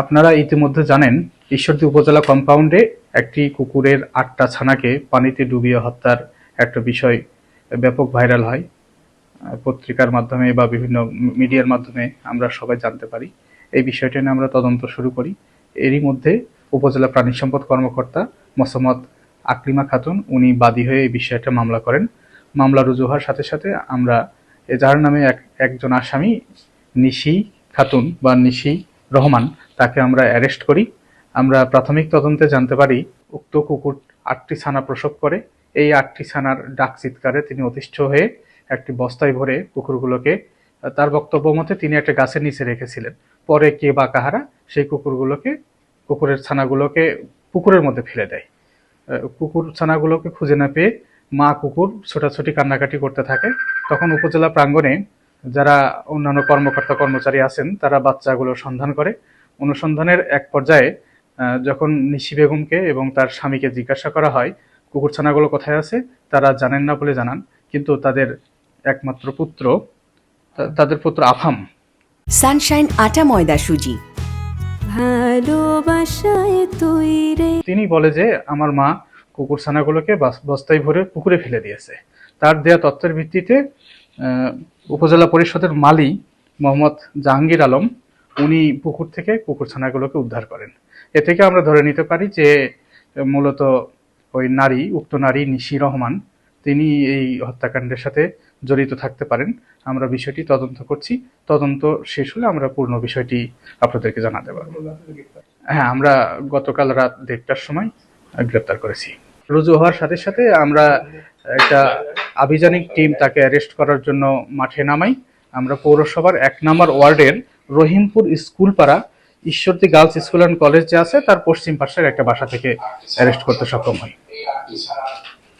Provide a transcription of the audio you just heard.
আপনারা ইতিমধ্যে জানেন, ঈশ্বরদী উপজেলা কম্পাউন্ডে একটি কুকুরের আটটা ছানাকে পানিতে ডুবিয়ে হত্যার একটা বিষয় ব্যাপক ভাইরাল হয়। পত্রিকার মাধ্যমে বা বিভিন্ন মিডিয়ার মাধ্যমে আমরা সবাই জানতে পারি। এই বিষয়টা নিয়ে আমরা তদন্ত শুরু করি। এরই মধ্যে উপজেলা প্রাণী সম্পদ কর্মকর্তা মোসাম্মদ আকলিমা খাতুন, উনি বাদী হয়ে এই বিষয়টা মামলা করেন। মামলা রুজু হওয়ার সাথে সাথে আমরা যার নামে এক, একজন আসামি নিশি খাতুন বা নিশি রহমান তাকে আমরা অ্যারেস্ট করি। আমরা প্রাথমিক তদন্তে জানতে পারি, উক্ত কুকুর আটটি ছানা প্রসব করে। এই আটটি ছানার ডাক চিৎকারে তিনি অতিষ্ঠ হয়ে একটি বস্তায় ভরে কুকুরগুলোকে, তার বক্তব্য মতে তিনি একটা গাছের নিচে রেখেছিলেন। পরে কে বা কাহারা সেই কুকুরগুলোকে, কুকুরের ছানাগুলোকে পুকুরের মধ্যে ফেলে দেয়। কুকুর ছানাগুলোকে খুঁজে না পেয়ে মা কুকুর ছোটাছুটি কান্নাকাটি করতে থাকে। তখন উপজেলা প্রাঙ্গণে যারা অন্যান্য কর্মকর্তা কর্মচারী আছেন, তারা বাচ্চাগুলোর সন্ধান করে। অনুসন্ধানের এক পর্যায়ে যখন নিশি বেগমকে এবং তার স্বামীকে জিজ্ঞাসা করা হয় কুকুর ছানাগুলো কোথায় আছে? তারা জানেন না বলে জানান কিন্তু তাদের একমাত্র পুত্র তাদের পুত্র আফাম। সানশাইন আটা ময়দা সুজি। ভালোবাসায় তিনি বলে যে আমার মা কুকুর ছানাগুলোকে বস্তায় ভরে পুকুরে ফেলে দিয়েছে। তার দেয়া তথ্যের ভিত্তিতে উপজেলা পরিষদের মালি মোহাম্মদ জাহাঙ্গীর আলম উনি পুকুর থেকে কুকুর ছানাগুলোকে উদ্ধার করেন। এ থেকে আমরা ধরে নিতে পারি যে, মূলত ওই নারী, উক্ত নারী নিশি রহমান, তিনি এই হত্যাকাণ্ডের সাথে জড়িত থাকতে পারেন। আমরা বিষয়টি তদন্ত করছি। তদন্ত শেষ হলে আমরা পূর্ণ বিষয়টি আপনাদেরকে জানাতে পারব। হ্যাঁ আমরা গতকাল রাত দেড়টার সময় গ্রেপ্তার করেছি। রুজু হওয়ার সাথে সাথে আমরা একটা আভিযানিক টিম তাকে অ্যারেস্ট করার জন্য মাঠে নামাই। আমরা পৌরসভার এক নম্বর ওয়ার্ডের রহিমপুর স্কুল পাড়া Ishwardi girls school and college যে আছে, তার পশ্চিম পাশের একটা বাসা থেকে অ্যারেস্ট করতে সক্ষম হই